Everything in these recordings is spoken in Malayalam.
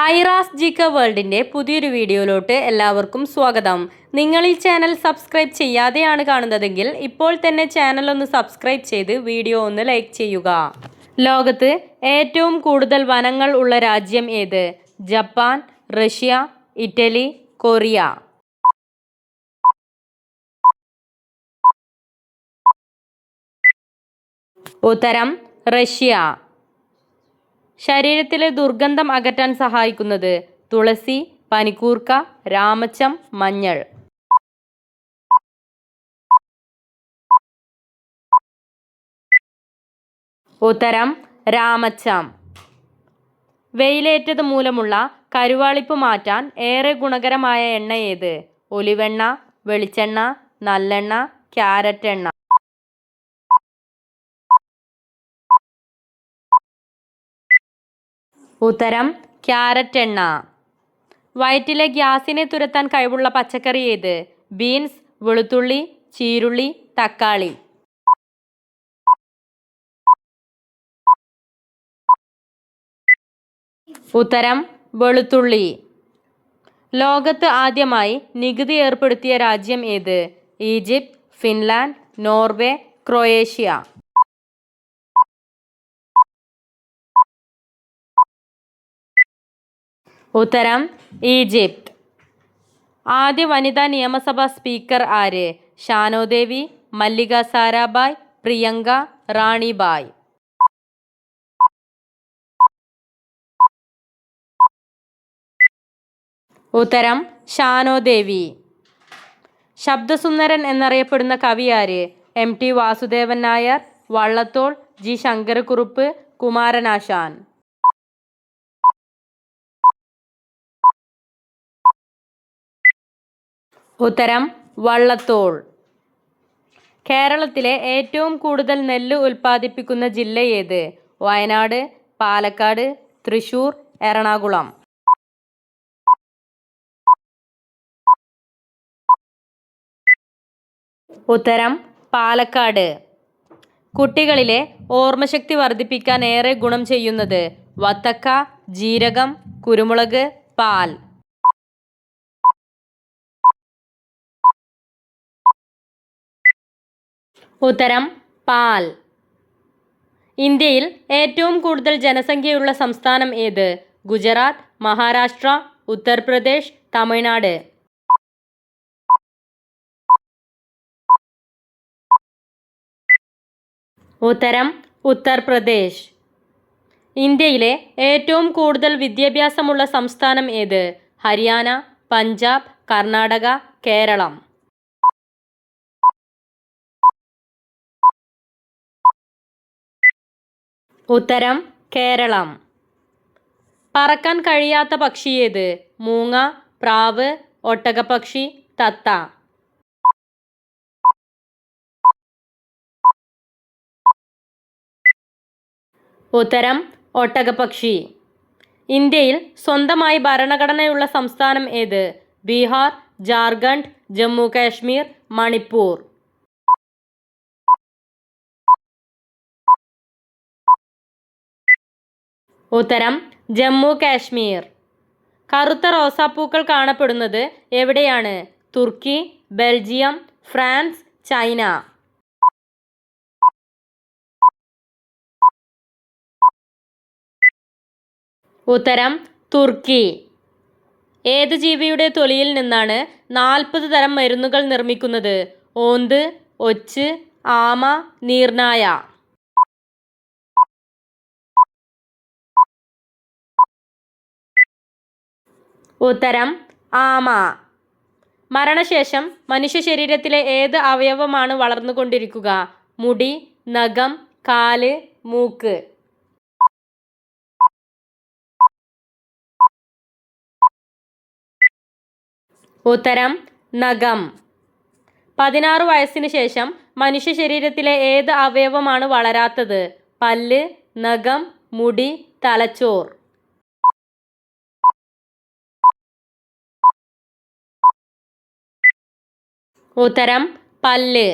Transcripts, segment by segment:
ഐറാസ് ജിക്ക വേൾഡിന്റെ പുതിയൊരു വീഡിയോയിലോട്ട് എല്ലാവർക്കും സ്വാഗതം. നിങ്ങൾ ഈ ചാനൽ സബ്സ്ക്രൈബ് ചെയ്യാതെയാണ് കാണുന്നതെങ്കിൽ ഇപ്പോൾ തന്നെ ചാനൽ ഒന്ന് സബ്സ്ക്രൈബ് ചെയ്ത് വീഡിയോ ഒന്ന് ലൈക്ക് ചെയ്യുക. ലോകത്ത് ഏറ്റവും കൂടുതൽ വനങ്ങൾ ഉള്ള രാജ്യം ഏത്? Japan Russia Italy Korea. ഉത്തരം റഷ്യ. ശരീരത്തിലെ ദുർഗന്ധം അകറ്റാൻ സഹായിക്കുന്നത് തുളസി പനിക്കൂർക്ക രാമച്ചം മഞ്ഞൾ. ഉത്തരം രാമച്ചം. വെയിലേറ്റത് മൂലമുള്ള കരുവാളിപ്പ് മാറ്റാൻ ഏറെ ഗുണകരമായ എണ്ണ ഏത്? ഒലിവെണ്ണ വെളിച്ചെണ്ണ നല്ലെണ്ണ ക്യാരറ്റ് എണ്ണ ഉത്തരം ക്യാരറ്റ് എണ്ണ. വയറ്റിലെ ഗ്യാസിനെ തുരത്താൻ കഴിവുള്ള പച്ചക്കറി ഏത്? ബീൻസ് വെളുത്തുള്ളി ചീരുള്ളി തക്കാളി. ഉത്തരം വെളുത്തുള്ളി. ലോകത്ത് ആദ്യമായി നികുതി ഏർപ്പെടുത്തിയ രാജ്യം ഏത്? Egypt Finland Norway Croatia. ഉത്തരം ഈജിപ്ത്. ആദ്യ വനിതാ നിയമസഭാ സ്പീക്കർ ആര്? ഷാനോദേവി മല്ലിക സാരാഭായ് പ്രിയങ്ക റാണിബായ്. ഉത്തരം ഷാനോദേവി. ശബ്ദസുന്ദരൻ എന്നറിയപ്പെടുന്ന കവി ആര്? M T Vasudevan Nair Vallathol G. Sankarakurup Kumaranasan. ഉത്തരം വള്ളത്തോൾ. കേരളത്തിലെ ഏറ്റവും കൂടുതൽ നെല്ല് ഉൽപ്പാദിപ്പിക്കുന്ന ജില്ല ഏത്? വയനാട് പാലക്കാട് തൃശൂർ എറണാകുളം. ഉത്തരം പാലക്കാട്. കുട്ടികളിലെ ഓർമ്മശക്തി വർദ്ധിപ്പിക്കാൻ ഏറെ ഗുണം ചെയ്യുന്നത് വത്തക്ക ജീരകം കുരുമുളക് പാൽ. ഉത്തരം പാൽ. ഇന്ത്യയിൽ ഏറ്റവും കൂടുതൽ ജനസംഖ്യയുള്ള സംസ്ഥാനം ഏത്? ഗുജറാത്ത് മഹാരാഷ്ട്ര ഉത്തർപ്രദേശ് തമിഴ്നാട്. ഉത്തരം ഉത്തർപ്രദേശ്. ഇന്ത്യയിലെ ഏറ്റവും കൂടുതൽ വിദ്യാഭ്യാസമുള്ള സംസ്ഥാനം ഏത്? ഹരിയാന പഞ്ചാബ് കർണാടക കേരളം. ഉത്തരം കേരളം. പറക്കാൻ കഴിയാത്ത പക്ഷി ഏത്? മൂങ്ങ പ്രാവ് ഒട്ടകപ്പക്ഷി തത്ത. ഉത്തരം ഒട്ടകപ്പക്ഷി. ഇന്ത്യയിൽ സ്വന്തമായി ഭരണഘടനയുള്ള സംസ്ഥാനം ഏത്? ബീഹാർ ജാർഖണ്ഡ് ജമ്മു കാശ്മീർ മണിപ്പൂർ. ഉത്തരം ജമ്മു കാശ്മീർ. കറുത്ത റോസാപ്പൂക്കൾ കാണപ്പെടുന്നത് എവിടെയാണ്? Turkey Belgium France China. ഉത്തരം തുർക്കി. ഏത് ജീവിയുടെ തൊലിയിൽ നിന്നാണ് നാൽപ്പത് തരം മരുന്നുകൾ നിർമ്മിക്കുന്നത്? ഓന്ത് ഒച്ച് ആമ നീർനായ. ഉത്തരം ആമ. മരണശേഷം മനുഷ്യ ശരീരത്തിലെ ഏത് അവയവമാണ് വളർന്നുകൊണ്ടിരിക്കുക? മുടി നഖം കാൽ മൂക്ക്. ഉത്തരം നഖം. പതിനാറ് വയസ്സിന് ശേഷം മനുഷ്യ ശരീരത്തിലെ ഏത് അവയവമാണ് വളരാത്തത്? പല്ല് നഖം മുടി തലച്ചോർ. ഉത്തരം പല്ല്.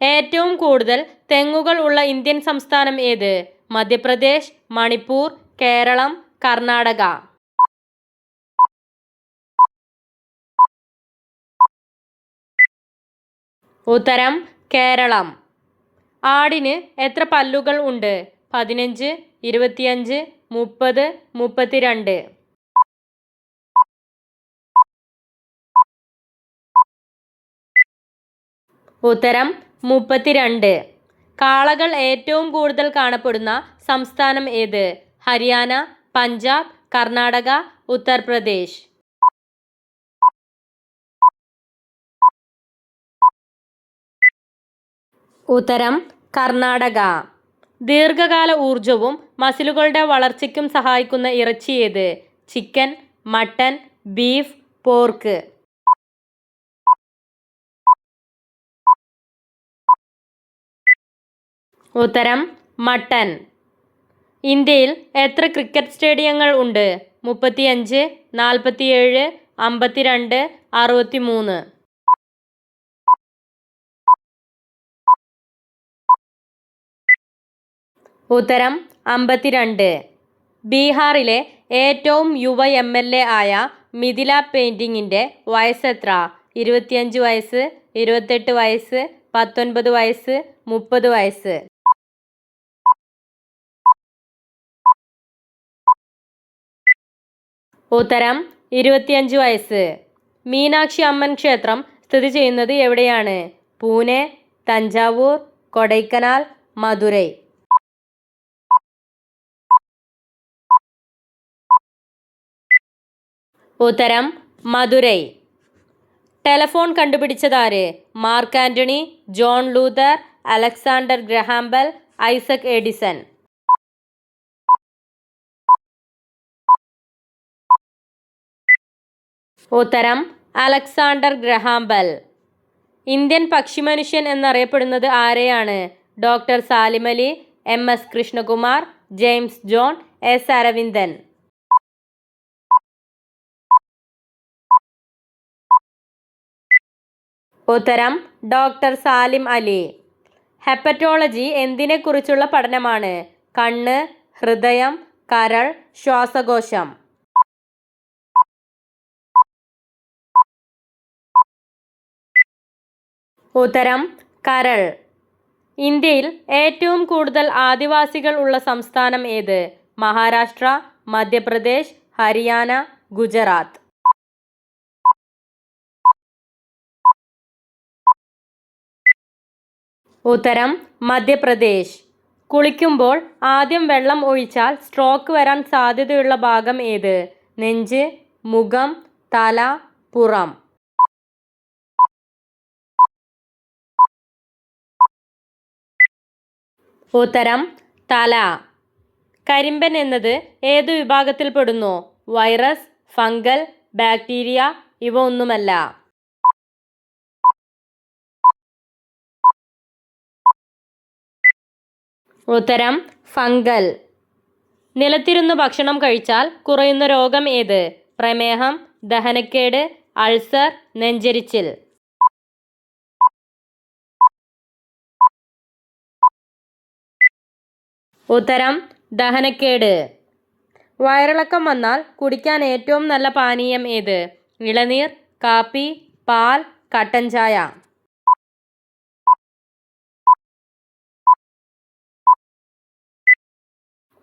ഏറ്റവും കൂടുതൽ തെങ്ങുകൾ ഉള്ള ഇന്ത്യൻ സംസ്ഥാനം ഏത്? മധ്യപ്രദേശ് മണിപ്പൂർ കേരളം കർണാടക. ഉത്തരം കേരളം. ആടിന് എത്ര പല്ലുകൾ ഉണ്ട്? പതിനഞ്ച് ഇരുപത്തിയഞ്ച് മുപ്പത് മുപ്പത്തിരണ്ട്. ഉത്തരം മുപ്പത്തിരണ്ട്. കാളകൾ ഏറ്റവും കൂടുതൽ കാണപ്പെടുന്ന സംസ്ഥാനം ഏത്? ഹരിയാന പഞ്ചാബ് കർണാടക ഉത്തർപ്രദേശ്. ഉത്തരം കർണാടക. ദീർഘകാല ഊർജവും മസിലുകളുടെ വളർച്ചയ്ക്കും സഹായിക്കുന്ന ഇറച്ചി ഏത്? Chicken mutton beef pork. ഉത്തരം മട്ടൻ ഇന്ത്യയിൽ എത്ര ക്രിക്കറ്റ് സ്റ്റേഡിയങ്ങൾ ഉണ്ട്? മുപ്പത്തിയഞ്ച് നാൽപ്പത്തിയേഴ് അമ്പത്തിരണ്ട് അറുപത്തി മൂന്ന് ഉത്തരം അമ്പത്തിരണ്ട്. ബീഹാറിലെ ഏറ്റവും യുവ എം എൽ എ ആയ മിഥില പെയിന്റിങ്ങിന്റെ വയസ്സെത്ര? ഇരുപത്തിയഞ്ച് വയസ്സ് ഇരുപത്തെട്ട് വയസ്സ് പത്തൊൻപത് വയസ്സ് മുപ്പത് വയസ്സ്. ഉത്തരം ഇരുപത്തിയഞ്ച് വയസ്സ്. മീനാക്ഷി അമ്മൻ ക്ഷേത്രം സ്ഥിതി ചെയ്യുന്നത് എവിടെയാണ്? പൂനെ തഞ്ചാവൂർ കൊടൈക്കനാൽ മധുരൈ. ഉത്തരം Madurai. Telephone കണ്ടുപിടിച്ചതാര്? Mark Antony John Luther Alexander Graham Bell Isaac Edison. ഉത്തരം അലക്സാണ്ടർ ഗ്രഹാംബൽ. ഇന്ത്യൻ പക്ഷിമനുഷ്യൻ എന്നറിയപ്പെടുന്നത് ആരെയാണ്? Doctor Salim Ali M S Krishnakumar James John S Aravindan. ഉത്തരം ഡോക്ടർ സാലിം അലി. ഹെപ്പറ്റോളജി എന്തിനെക്കുറിച്ചുള്ള പഠനമാണ്? കണ്ണ് ഹൃദയം കരൾ ശ്വാസകോശം. ഉത്തരം കരൾ. ഇന്ത്യയിൽ ഏറ്റവും കൂടുതൽ ആദിവാസികൾ ഉള്ള സംസ്ഥാനം ഏത്? മഹാരാഷ്ട്ര മധ്യപ്രദേശ് ഹരിയാന ഗുജറാത്ത്. ഉത്തരം മധ്യപ്രദേശ്. കുളിക്കുമ്പോൾ ആദ്യം വെള്ളം ഒഴിച്ചാൽ സ്ട്രോക്ക് വരാൻ സാധ്യതയുള്ള ഭാഗം ഏത്? നെഞ്ച് മുഖം തല പുറം. ഉത്തരം തല. കരിമ്പൻ എന്നത് ഏതു വിഭാഗത്തിൽപ്പെടുന്നു വൈറസ് ഫംഗൽ ബാക്ടീരിയ ഇവ ഒന്നുമല്ല. ഉത്തരം ഫംഗൽ. നിലത്തിരുന്ന് ഭക്ഷണം കഴിച്ചാൽ കുറയുന്ന രോഗം ഏത്? പ്രമേഹം ദഹനക്കേട് അൾസർ നെഞ്ചരിച്ചിൽ. ഉത്തരം ദഹനക്കേട്. വയറിളക്കം വന്നാൽ കുടിക്കാൻ ഏറ്റവും നല്ല പാനീയം ഏത്? ഇളനീർ കാപ്പി പാൽ കട്ടൻ ചായ.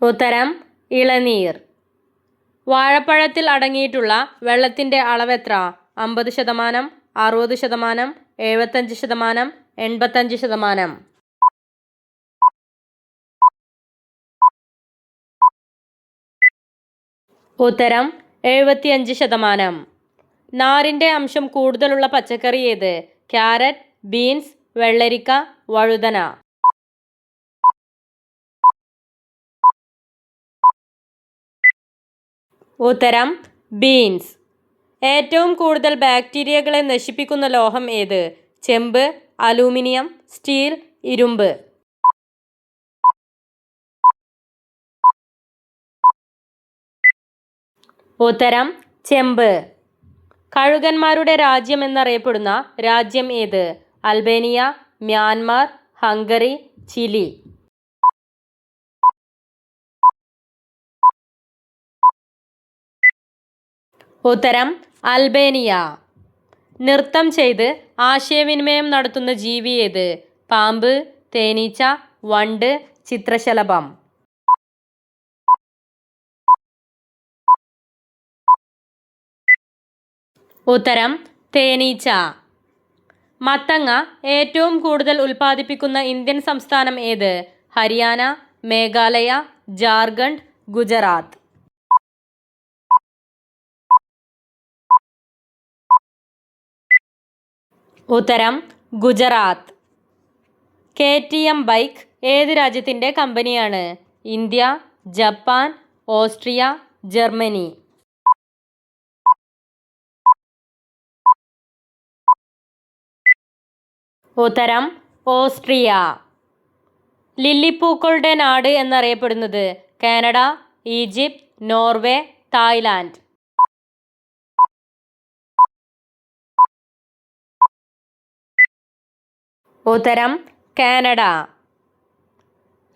ഉത്തരം ഇളനീർ. വാഴപ്പഴത്തിൽ അടങ്ങിയിട്ടുള്ള വെള്ളത്തിന്റെ അളവെത്ര അമ്പത് ശതമാനം അറുപത് ശതമാനം എഴുപത്തഞ്ച് ശതമാനം എൺപത്തഞ്ച് ശതമാനം. ഉത്തരം എഴുപത്തിയഞ്ച് ശതമാനം. നാരിന്റെ അംശം കൂടുതലുള്ള പച്ചക്കറി ഏത്? ക്യാരറ്റ് ബീൻസ് വെള്ളരിക്ക വഴുതന. ഉത്തരം ബീൻസ്. ഏറ്റവും കൂടുതൽ ബാക്ടീരിയകളെ നശിപ്പിക്കുന്ന ലോഹം ഏത്? ചെമ്പ് അലൂമിനിയം സ്റ്റീൽ ഇരുമ്പ്. ഉത്തരം ചെമ്പ്. കഴുകന്മാരുടെ രാജ്യം എന്നറിയപ്പെടുന്ന രാജ്യം ഏത്? Albania Myanmar Hungary Chile. ഉത്തരം അൽബേനിയ. നൃത്തം ചെയ്ത് ആശയവിനിമയം നടത്തുന്ന ജീവി ഏത്? പാമ്പ് തേനീച്ച വണ്ട് ചിത്രശലഭം. ഉത്തരം തേനീച്ച. മത്തങ്ങ ഏറ്റവും കൂടുതൽ ഉൽപ്പാദിപ്പിക്കുന്ന ഇന്ത്യൻ സംസ്ഥാനം ഏത്? ഹരിയാന മേഘാലയ ജാർഖണ്ഡ് ഗുജറാത്ത്. ഉത്തരം Gujarat. K T M bike ഏത് രാജ്യത്തിന്റെ കമ്പനിയാണ്? India Japan Austria Germany. ഉത്തരം ഓസ്ട്രിയ. ലില്ലിപ്പൂക്കളുടെ നാട് എന്നറിയപ്പെടുന്നത് കാനഡ ഈജിപ്ത് നോർവേ തായ്ലാൻഡ്. ഉത്തരം കാനഡ.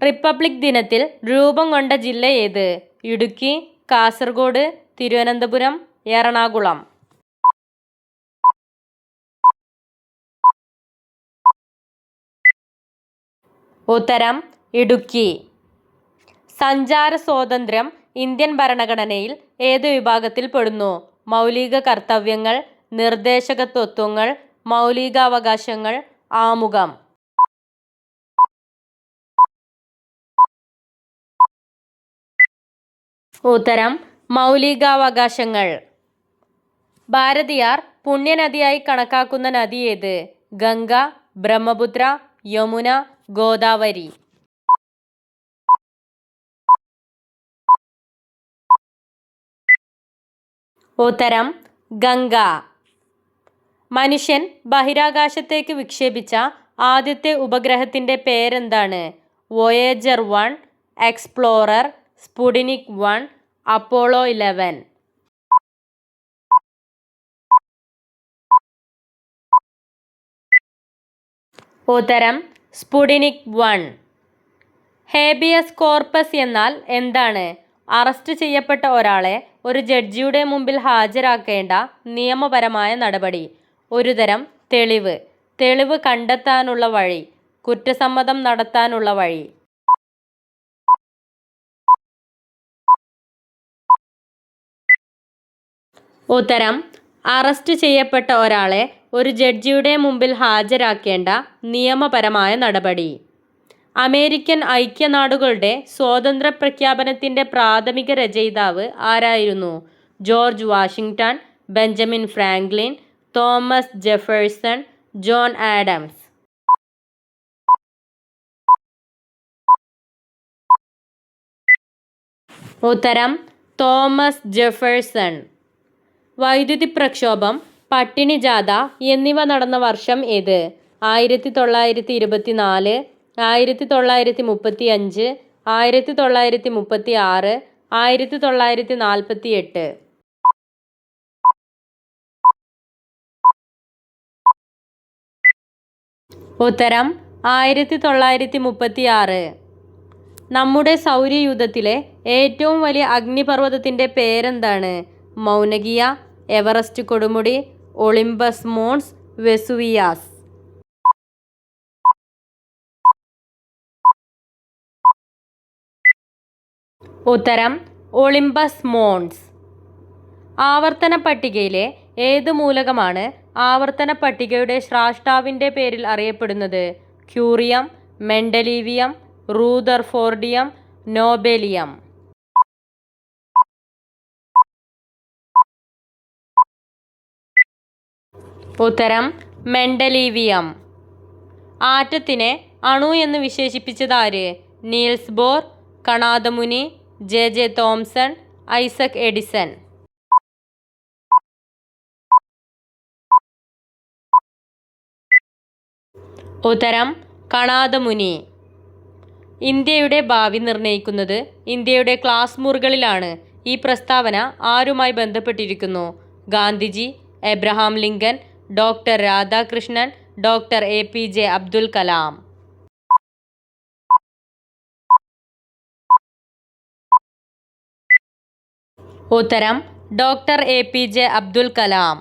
റിപ്പബ്ലിക് ദിനത്തിൽ രൂപം കൊണ്ട ജില്ല ഏത്? ഇടുക്കി കാസർഗോഡ് തിരുവനന്തപുരം എറണാകുളം. ഉത്തരം ഇടുക്കി. സഞ്ചാര സ്വാതന്ത്ര്യം ഇന്ത്യൻ ഭരണഘടനയിൽ ഏത് വിഭാഗത്തിൽ പെടുന്നു? മൗലിക കർത്തവ്യങ്ങൾ നിർദ്ദേശക തത്വങ്ങൾ മൗലികാവകാശങ്ങൾ ആമുഖം. ഉത്തരം മൗലികാവകാശങ്ങൾ. ഭാരതിയാർ പുണ്യനദിയായി കണക്കാക്കുന്ന നദി ഏത്? ഗംഗ ബ്രഹ്മപുത്ര യമുന ഗോദാവരി. ഉത്തരം ഗംഗ. മനുഷ്യൻ ബഹിരാകാശത്തേക്ക് വിക്ഷേപിച്ച ആദ്യത്തെ ഉപഗ്രഹത്തിന്റെ പേരെന്താണ്? Voyager one Explorer Sputnik one Apollo eleven. ഉത്തരം സ്പുടിനിക് വൺ. ഹേബിയസ് കോർപ്പസ് എന്നാൽ എന്താണ്? അറസ്റ്റ് ചെയ്യപ്പെട്ട ഒരാളെ ഒരു ജഡ്ജിയുടെ മുമ്പിൽ ഹാജരാക്കേണ്ട നിയമപരമായ നടപടി. ഒരുതരം തെളിവ്. തെളിവ് കണ്ടെത്താനുള്ള വഴി. കുറ്റസമ്മതം നടത്താനുള്ള വഴി. ഉത്തരം. അറസ്റ്റ് ചെയ്യപ്പെട്ട ഒരാളെ ഒരു ജഡ്ജിയുടെ മുമ്പിൽ ഹാജരാക്കേണ്ട നിയമപരമായ നടപടി. അമേരിക്കൻ ഐക്യനാടുകളുടെ സ്വാതന്ത്ര്യ പ്രഖ്യാപനത്തിന്റെ പ്രാഥമിക രചയിതാവ് ആരായിരുന്നു? George Washington Benjamin Franklin Thomas Jefferson John Adams. ഉത്തരം തോമസ് ജെഫേഴ്സൺ. വൈദ്യുതി പ്രക്ഷോഭം പട്ടിണി ജാഥ എന്നിവ നടന്ന വർഷം ഏത്? ആയിരത്തി തൊള്ളായിരത്തി ഇരുപത്തി നാല് ആയിരത്തി തൊള്ളായിരത്തി മുപ്പത്തി അഞ്ച് ആയിരത്തി തൊള്ളായിരത്തി മുപ്പത്തി ആറ് ആയിരത്തി തൊള്ളായിരത്തി നാൽപ്പത്തി എട്ട് ഉത്തരം ആയിരത്തി തൊള്ളായിരത്തി മുപ്പത്തി ആറ് നമ്മുടെ സൗരയൂഥത്തിലെ ഏറ്റവും വലിയ അഗ്നിപർവതത്തിന്റെ പേരെന്താണ്? മൗനകിയ എവറസ്റ്റ് കൊടുമുടി ഒളിമ്പസ് മോൺസ് വെസുവിയാസ്. ഉത്തരം ഒളിമ്പസ് മോൺസ്. ആവർത്തന പട്ടികയിലെ ഏത് മൂലകമാണ് ആവർത്തന പട്ടികയുടെ ശ്രാഷ്ടാവിന്റെ പേരിൽ അറിയപ്പെടുന്നത്? Curium mendelevium rutherfordium nobelium. ഉത്തരം മെൻഡലീവിയം. ആറ്റത്തിനെ അണു എന്ന് വിശേഷിപ്പിച്ചത് ആര് Niels Bohr Kanadamuni J J Thomson Isaac Edison. ഉത്തരം കണാദമുനി. ഇന്ത്യയുടെ ഭാവി നിർണയിക്കുന്നത് ഇന്ത്യയുടെ ക്ലാസ് മുറികളിലാണ്. ഈ പ്രസ്താവന ആരുമായി ബന്ധപ്പെട്ടിരിക്കുന്നു? Gandhiji Abraham Lincoln doctor Radhakrishnan doctor A P J Abdul Kalam. ഉത്തരം doctor A P J Abdul Kalam.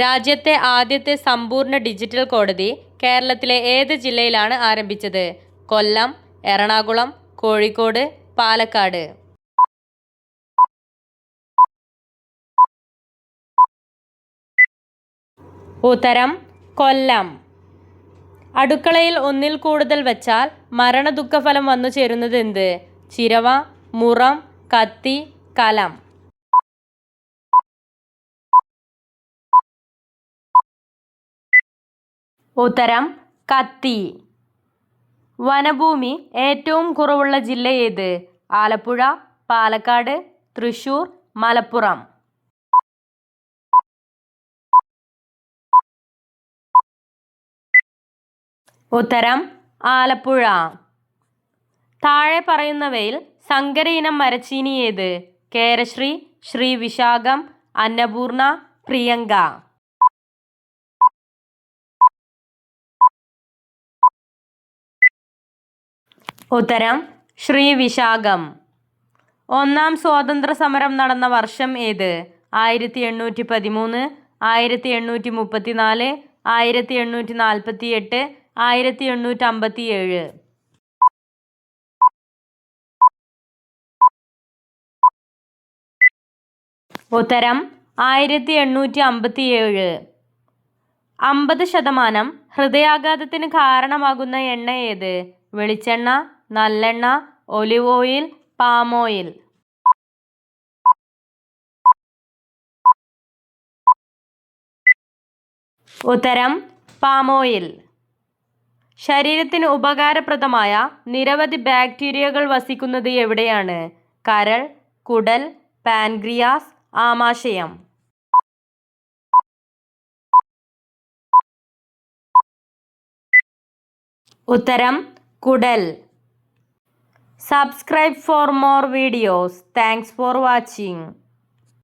രാജ്യത്തെ ആദ്യത്തെ സമ്പൂർണ ഡിജിറ്റൽ കോടതി കേരളത്തിലെ ഏത് ജില്ലയിലാണ് ആരംഭിച്ചത്? കൊല്ലം എറണാകുളം കോഴിക്കോട് പാലക്കാട്. ഉത്തരം കൊല്ലം. അടുക്കളയിൽ ഒന്നിൽ കൂടുതൽ വെച്ചാൽ മരണദുഃഖഫലം വന്നു ചേരുന്നത് എന്ത്? ചിരവ മുറം കത്തി കലം. ഉത്തരം കത്തി. വനഭൂമി ഏറ്റവും കുറവുള്ള ജില്ല ഏത്? ആലപ്പുഴ പാലക്കാട് തൃശൂർ മലപ്പുറം. ഉത്തരം ആലപ്പുഴ. താഴെ പറയുന്നവയിൽ സങ്കര ഇനം മരച്ചീനി ഏത്? കേരശ്രീ ശ്രീ വിശാഖം അന്നപൂർണ പ്രിയങ്ക. ഉത്തരം ശ്രീ വിശാഖം. ഒന്നാം സ്വാതന്ത്ര്യ സമരം നടന്ന വർഷം ഏത്? ആയിരത്തി എണ്ണൂറ്റി പതിമൂന്ന് ആയിരത്തി എണ്ണൂറ്റി മുപ്പത്തി നാല് ആയിരത്തി എണ്ണൂറ്റി നാൽപ്പത്തി എട്ട് ആയിരത്തി എണ്ണൂറ്റി അമ്പത്തി ഏഴ് ഉത്തരം ആയിരത്തി എണ്ണൂറ്റി അമ്പത്തി ഏഴ് അമ്പത് ശതമാനം ഹൃദയാഘാതത്തിന് കാരണമാകുന്ന എണ്ണ ഏത്? വെളിച്ചെണ്ണ നല്ലെണ്ണ ഒലിവ് ഓയിൽ പാം ഓയിൽ. ഉത്തരം പാം ഓയിൽ. ശരീരത്തിന് ഉപകാരപ്രദമായ നിരവധി ബാക്ടീരിയകൾ വസിക്കുന്നത് എവിടെയാണ്? കരൾ കുടൽ പാൻക്രിയാസ് ആമാശയം. ഉത്തരം കുടൽ. Subscribe for more videos thanks for watching